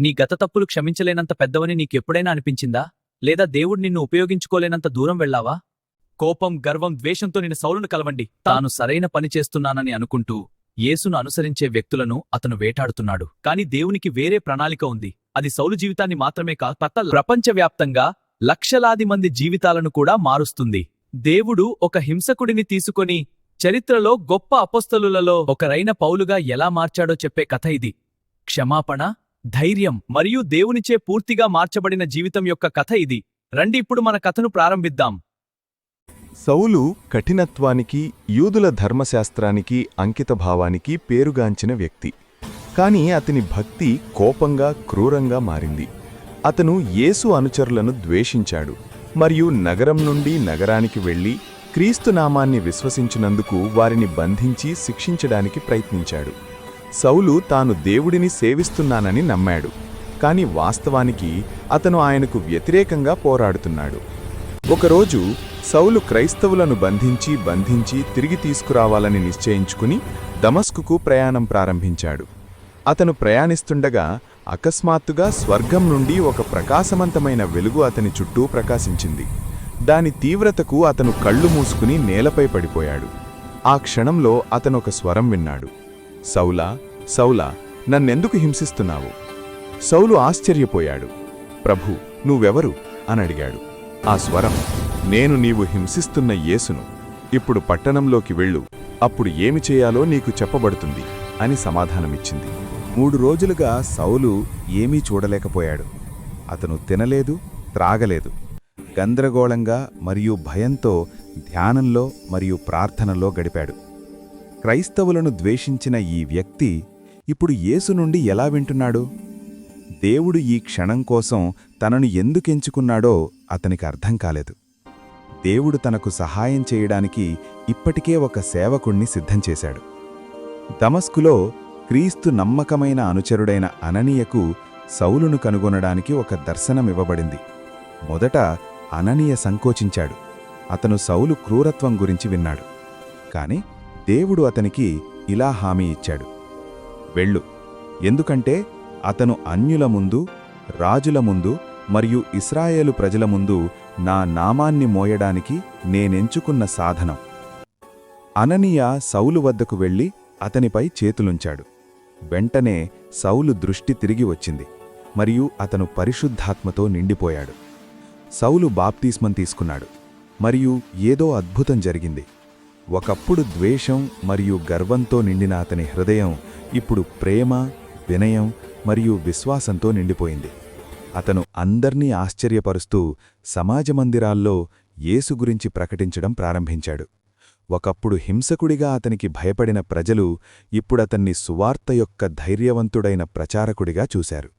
నీ గత తప్పులు క్షమించలేనంత పెద్దవని నీకెప్పుడైనా అనిపించిందా? లేదా దేవుడు నిన్ను ఉపయోగించుకోలేనంత దూరం వెళ్ళావా? కోపం గర్వం ద్వేషంతో నిన్ను సౌలును కలవండి. తాను సరైన పని చేస్తున్నానని అనుకుంటూ యేసును అనుసరించే వ్యక్తులను అతను వేటాడుతున్నాడు. కాని దేవునికి వేరే ప్రణాళిక ఉంది. అది సౌలు జీవితాన్ని మాత్రమే కాక ప్రపంచవ్యాప్తంగా లక్షలాది మంది జీవితాలను కూడా మారుస్తుంది. దేవుడు ఒక హింసకుడిని తీసుకొని చరిత్రలో గొప్ప అపొస్తలులలో ఒకరైన పౌలుగా ఎలా మార్చాడో చెప్పే కథ ఇది. క్షమాపణ ధైర్యం మరియు దేవునిచే పూర్తిగా మార్చబడిన జీవితం యొక్క కథ ఇది. రండి ఇప్పుడు మన కథను ప్రారంభిద్దాం. సౌలు కఠినత్వానికి యూదుల ధర్మశాస్త్రానికి అంకితభావానికి పేరుగాంచిన వ్యక్తి. కాని అతని భక్తి కోపంగా క్రూరంగా మారింది. అతను యేసు అనుచరులను ద్వేషించాడు మరియు నగరం నుండి నగరానికి వెళ్ళి క్రీస్తు నామాన్ని విశ్వసించినందుకు వారిని బంధించి శిక్షించడానికి ప్రయత్నించాడు. సౌలు తాను దేవుడిని సేవిస్తున్నానని నమ్మాడు. కాని వాస్తవానికి అతను ఆయనకు వ్యతిరేకంగా పోరాడుతున్నాడు. ఒకరోజు సౌలు క్రైస్తవులను బంధించి బంధించి తిరిగి తీసుకురావాలని నిశ్చయించుకుని దమస్కుకు ప్రయాణం ప్రారంభించాడు. అతను ప్రయాణిస్తుండగా అకస్మాత్తుగా స్వర్గం నుండి ఒక ప్రకాశవంతమైన వెలుగు అతని చుట్టూ ప్రకాశించింది. దాని తీవ్రతకు అతను కళ్ళు మూసుకుని నేలపై పడిపోయాడు. ఆ క్షణంలో అతనొక స్వరం విన్నాడు. సౌలా సౌలా నన్నెందుకు హింసిస్తున్నావు? సౌలు ఆశ్చర్యపోయాడు. ప్రభు నువ్వెవరు? అని అడిగాడు ఆ స్వరం నేను నీవు హింసిస్తున్న యేసును. ఇప్పుడు పట్టణంలోకి వెళ్ళు. అప్పుడు ఏమి చేయాలో నీకు చెప్పబడుతుంది అని సమాధానమిచ్చింది. మూడు రోజులుగా సౌలు ఏమీ చూడలేకపోయాడు. అతను తినలేదు త్రాగలేదు. గందరగోళంగా మరియు భయంతో ధ్యానంలో మరియు ప్రార్థనలో గడిపాడు. క్రైస్తవులను ద్వేషించిన ఈ వ్యక్తి ఇప్పుడు యేసు నుండి ఎలా వింటున్నాడు? దేవుడు ఈ క్షణం కోసం తనను ఎందుకెంచుకున్నాడో అతనికి అర్థం కాలేదు. దేవుడు తనకు సహాయం చేయడానికి ఇప్పటికే ఒక సేవకుణ్ణి సిద్ధం చేశాడు. దమస్కులో క్రీస్తు నమ్మకమైన అనుచరుడైన అననీయకు సౌలును కనుగొనడానికి ఒక దర్శనమివ్వబడింది మొదట అననీయ సంకోచించాడు. అతను సౌలు క్రూరత్వం గురించి విన్నాడు. కాని దేవుడు అతనికి ఇలా హామీ ఇచ్చాడు. వెళ్ళు. ఎందుకంటే అతను అన్యుల ముందు రాజుల ముందు మరియు ఇస్రాయేలు ప్రజల ముందు నా నామాన్ని మోయడానికి నేనెంచుకున్న సాధనం. అననీయ సౌలు వద్దకు వెళ్ళి అతనిపై చేతులుంచాడు. వెంటనే సౌలు దృష్టి తిరిగి వచ్చింది మరియు అతను పరిశుద్ధాత్మతో నిండిపోయాడు. సౌలు బాప్తీస్మం తీసుకున్నాడు మరియు ఏదో అద్భుతం జరిగింది. ఒకప్పుడు ద్వేషం మరియు గర్వంతో నిండిన అతని హృదయం ఇప్పుడు ప్రేమ వినయం మరియు విశ్వాసంతో నిండిపోయింది. అతను అందర్నీ ఆశ్చర్యపరుస్తూ సమాజమందిరాల్లో యేసు గురించి ప్రకటించడం ప్రారంభించాడు. ఒకప్పుడు హింసకుడిగా అతనికి భయపడిన ప్రజలు ఇప్పుడతన్ని సువార్త యొక్క ధైర్యవంతుడైన ప్రచారకుడిగా చూశారు.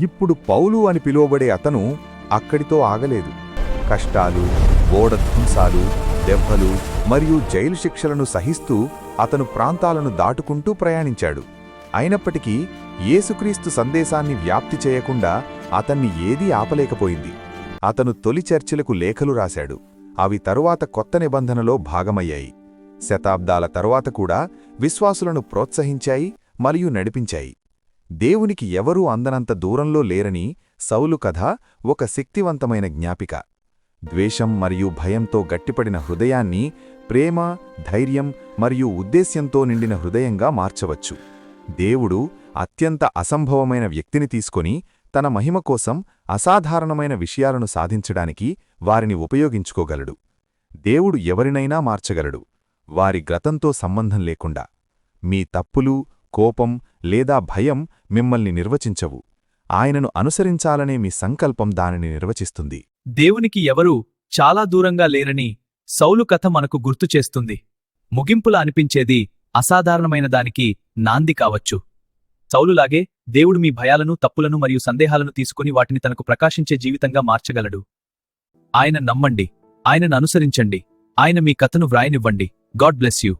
ఇప్పుడు పౌలు అని పిలువబడే అతను అక్కడితో ఆగలేదు. కష్టాలు ఓడధ్వంసాలు దెబ్బలు మరియు జైలు శిక్షలను సహిస్తూ అతను ప్రాంతాలను దాటుకుంటూ ప్రయాణించాడు. అయినప్పటికీ యేసుక్రీస్తు సందేశాన్ని వ్యాప్తి చేయకుండా అతన్ని ఏదీ ఆపలేకపోయింది. అతను తొలి చర్చిలకు లేఖలు రాశాడు. అవి తరువాత కొత్త నిబంధనలో భాగమయ్యాయి. శతాబ్దాల తరువాత కూడా విశ్వాసులను ప్రోత్సహించాయి మరియు నడిపించాయి. దేవునికి ఎవరూ అందనంత దూరంలో లేరని సౌలు కథ ఒక శక్తివంతమైన జ్ఞాపిక. ద్వేషం మరియు భయంతో గట్టిపడిన హృదయాన్ని ప్రేమ ధైర్యం మరియు ఉద్దేశ్యంతో నిండిన హృదయంగా మార్చవచ్చు. దేవుడు అత్యంత అసంభవమైన వ్యక్తిని తీసుకొని తన మహిమ కోసం అసాధారణమైన విషయాలను సాధించడానికి వారిని ఉపయోగించుకోగలడు. దేవుడు ఎవరినైనా మార్చగలడు. వారి గ్రతంతో సంబంధం లేకుండా. మీ తప్పులు కోపం లేదా భయం మిమ్మల్ని నిర్వచించవు. ఆయనను అనుసరించాలనే మీ సంకల్పం దానిని నిర్వచిస్తుంది. దేవునికి ఎవరూ చాలా దూరంగా లేరని సౌలు కథ మనకు గుర్తు చేస్తుంది. ముగింపులా అనిపించేది అసాధారణమైన దానికి నాంది కావచ్చు. సౌలులాగే దేవుడు మీ భయాలను తప్పులను మరియు సందేహాలను తీసుకుని వాటిని తనకు ప్రకాశించే జీవితంగా మార్చగలడు. ఆయన నమ్మండి. ఆయనను అనుసరించండి. ఆయన మీ కథను వ్రాయనివ్వండి. God bless you.